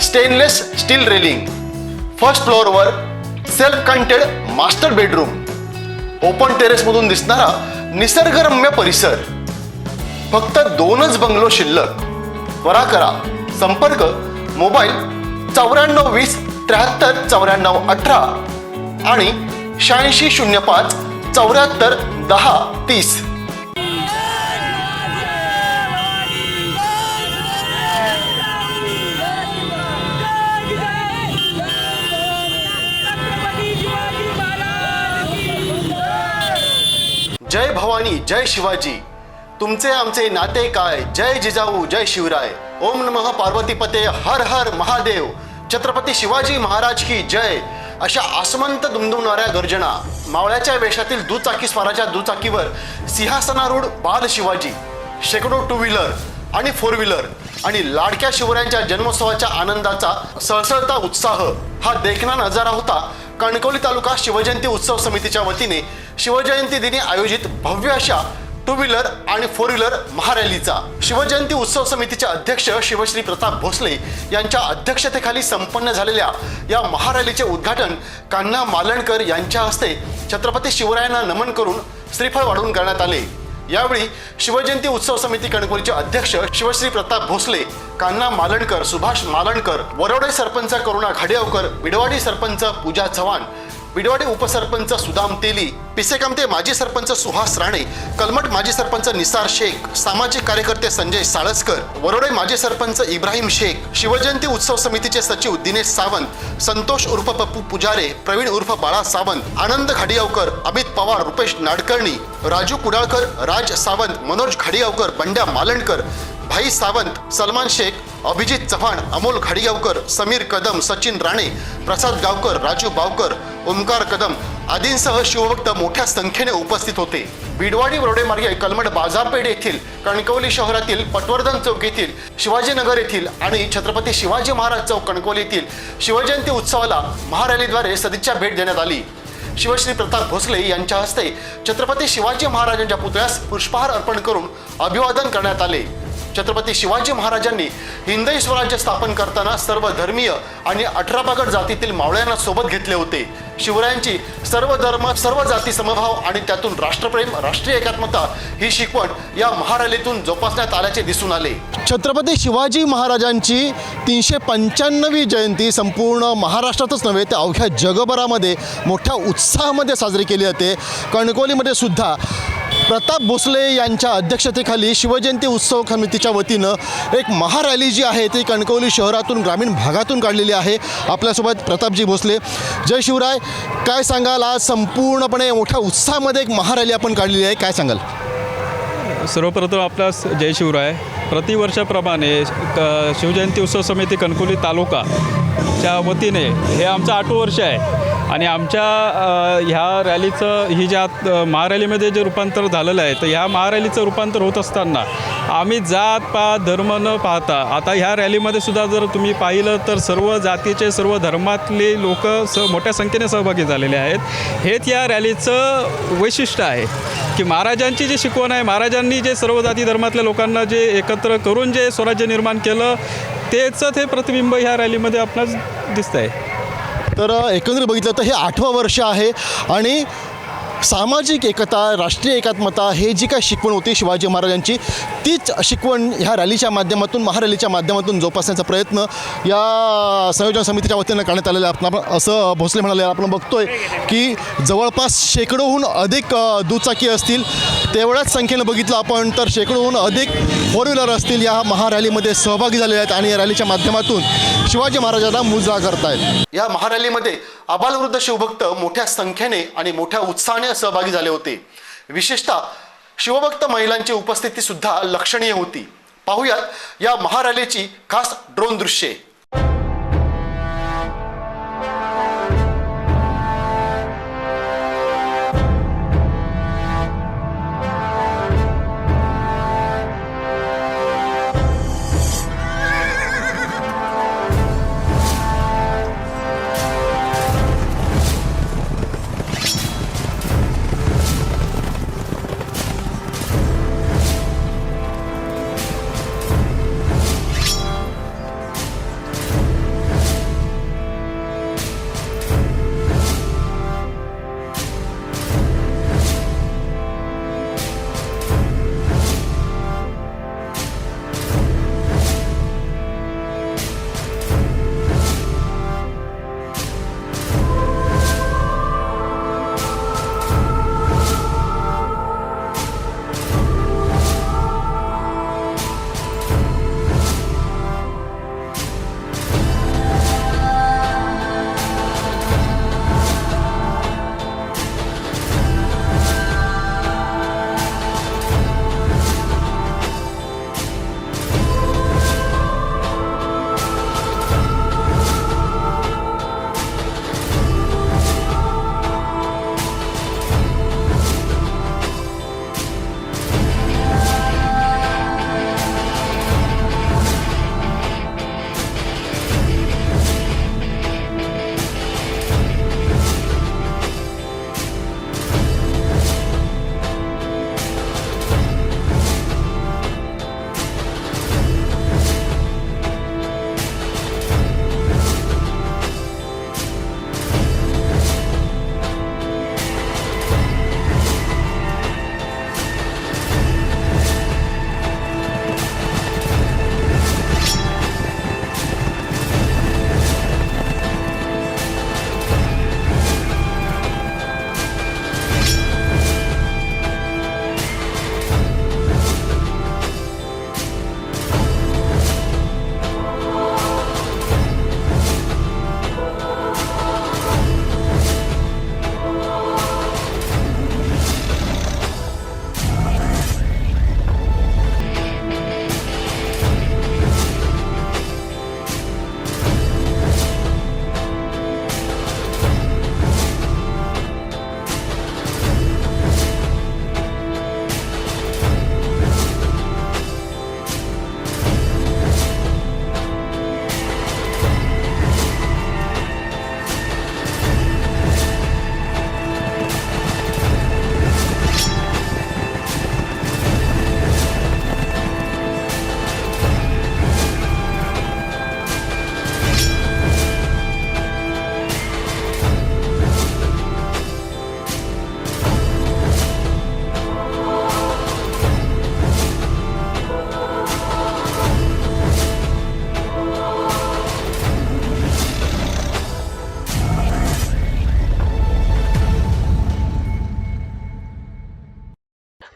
Stainless steel railing first फ्लोअरवर self contained master bedroom open टेरेसमधून दिसणारा निसर्गरम्य परिसर. फक्त दोनच बंगलो शिल्लक. त्वरा करा. संपर्क मोबाईल चौऱ्याण्णव वीस त्र्याहत्तर चौऱ्याण्णव अठरा आणि शहाऐंशी शून्य पाच चौऱ्याहत्तर दहा तीस. जय भवानी जय शिवाजी. तुमचे आमचे नाते काय? जय जिजाऊ जय शिवराय. ओम नमः पार्वतीपते हर हर महादेव. छत्रपती शिवाजी महाराज की जय. अशा आसमंत दुमदुमणाऱ्या गर्जना. मावळ्याच्या वेशातील दुचाकी स्वाराच्या दुचाकीवर सिंहासनारूढ बाल शिवाजी. शेकडो टू व्हीलर आणि फोर व्हीलर आणि लाडक्या शिवरायांच्या जन्मोत्सवाच्या आनंदाचा सळसळता उत्साह हा देखणा नजारा होता कणकवली तालुका शिवजयंती उत्सव समितीच्या वतीने शिवजयंती दिनी आयोजित भव्य अशा टू व्हीलर आणि फोर व्हीलर महारॅलीचा. शिवजयंती उत्सव समितीचे अध्यक्ष शिवश्री प्रताप भोसले यांच्या अध्यक्षतेखाली संपन्न झालेल्या या महारॅलीचे उद्घाटन कान्हा मालणकर यांच्या हस्ते छत्रपती शिवरायांना नमन करून श्रीफळ वाढवून करण्यात आले. यावेळी शिवजयंती उत्सव समिती कणकोलीचे अध्यक्ष शिवश्री प्रताप भोसले कान्हा मालणकर सुभाष मालणकर वरोडे सरपंच करुणा घाडेवकर बिडवाडी सरपंच पूजा चव्हाण बिडवाडी उपसरपंच सुदाम तेली पिसेकामते माजी सरपंच सुहास राणे कलमट माजी सरपंच निसार शेख सामाजिक कार्यकर्ते संजय साळसकर वरोडे माजी सरपंच इब्राहिम शेख शिवजयंती उत्सव समितीचे सचिव दिनेश सावंत संतोष उर्फ पप्पू पुजारे प्रवीण उर्फ बाळा सावंत आनंद घाडियावकर अमित पवार रुपेश नाडकर्णी राजू कुडाळकर राज सावंत मनोज घाडियावकर बंड्या मालणकर भाई सावंत सलमान शेख अभिजित चव्हाण अमोल घाडिगावकर समीर कदम सचिन राणे प्रसाद गावकर राजू बावकर ओमकार कदम आदींसह शिवभक्त मोठ्या संख्येने उपस्थित होते. बिडवाडी रोडेमार्गे कलमड बाजारपेठ येथील कणकवली शहरातील पटवर्धन चौक येथील शिवाजीनगर येथील आणि छत्रपती शिवाजी महाराज चौक कणकवली येथील शिवजयंती उत्सवाला महारॅलीद्वारे सदिच्छा भेट देण्यात आली. शिवश्री प्रताप भोसले यांच्या हस्ते छत्रपती शिवाजी महाराजांच्या पुतळ्यास पुष्पहार अर्पण करून अभिवादन करण्यात आले. छत्रपती शिवाजी महाराजांनी हिंदवी स्वराज्य स्थापन करताना सर्व धर्मीय आणि अठरा पागड जातीतील मावळ्यांना सोबत घेतले होते. शिवरायांची सर्व धर्म सर्व जाती समभाव आणि त्यातून राष्ट्रप्रेम राष्ट्रीय एकात्मता ही शिकवण या महारॅलीतून जोपासण्यात आल्याचे दिसून आले. छत्रपती शिवाजी महाराजांची तीनशे पंच्याण्णवी जयंती संपूर्ण महाराष्ट्रातच नव्हे तर अवघ्या जगभरामध्ये मोठ्या उत्साहामध्ये साजरी केली जाते. कणकोलीमध्ये सुद्धा प्रताप भोसले यांच्या अध्यक्षतेखाली शिवजयंती उत्सव समितीच्या वतीनं एक महारॅली जी आहे ती कणकवली शहरातून ग्रामीण भागातून काढलेली आहे. आपल्यासोबत प्रतापजी भोसले. जय शिवराय. काय सांगाल? आज संपूर्णपणे मोठ्या उत्साहामध्ये एक महारॅली आपण काढलेली आहे. काय सांगाल? सर्वप्रथम आपल्यास जय शिवराय. प्रतिवर्षाप्रमाणे क शिवजयंती उत्सव समिती कणकवली तालुका च्या वतीने हे आमचं आठवं वर्ष आहे. आणि आमच्या ह्या रॅलीचं ही ज्या महारॅलीमध्ये जे रूपांतर झालेलं आहे तर ह्या महारॅलीचं रूपांतर होत असताना आम्ही जात पात धर्म न पाहता आता ह्या रॅलीमध्ये सुद्धा जर तुम्ही पाहिलं तर सर्व जातीचे सर्व धर्मातले लोक स मोठ्या संख्येने सहभागी झालेले आहेत. हेच या रॅलीचं वैशिष्ट्य आहे की महाराजांची जी शिकवण आहे महाराजांनी जे सर्व जाती धर्मातल्या लोकांना जे एकत्र करून जे स्वराज्य निर्माण केलं तेच हे प्रतिबिंब ह्या रॅलीमध्ये आपणास दिसतं आहे तर एकंदर एकंदरीत बघितलं तर हे आठवं वर्ष आहे आणि सामाजिक एकता राष्ट्रीय एकात्मता हे जी काय शिकवण होती शिवाजी महाराजांची तीच शिकवण ह्या रॅलीच्या माध्यमातून महारॅलीच्या माध्यमातून जोपासण्याचा प्रयत्न या संयोजन समितीच्या वतीनं करण्यात आलेला आहे. आपण असं भोसले म्हणाले आपण बघतोय की जवळपास शेकडोहून अधिक दुचाकी असतील. तेवढ्याच संख्येनं बघितलं आपण तर शेकडोहून अधिक फोर व्हीलर असतील या महारॅलीमध्ये सहभागी झालेले आहेत आणि या रॅलीच्या माध्यमातून शिवाजी महाराजांना मुजरा करतायत. या महारॅलीमध्ये आबालवृद्ध शिवभक्त मोठ्या संख्येने आणि मोठ्या उत्साहाने सहभागी झाले होते. विशेषतः शिवभक्त महिलांची उपस्थिती सुद्धा लक्षणीय होती. पाहुयात या महारॅलीची खास ड्रोन दृश्ये.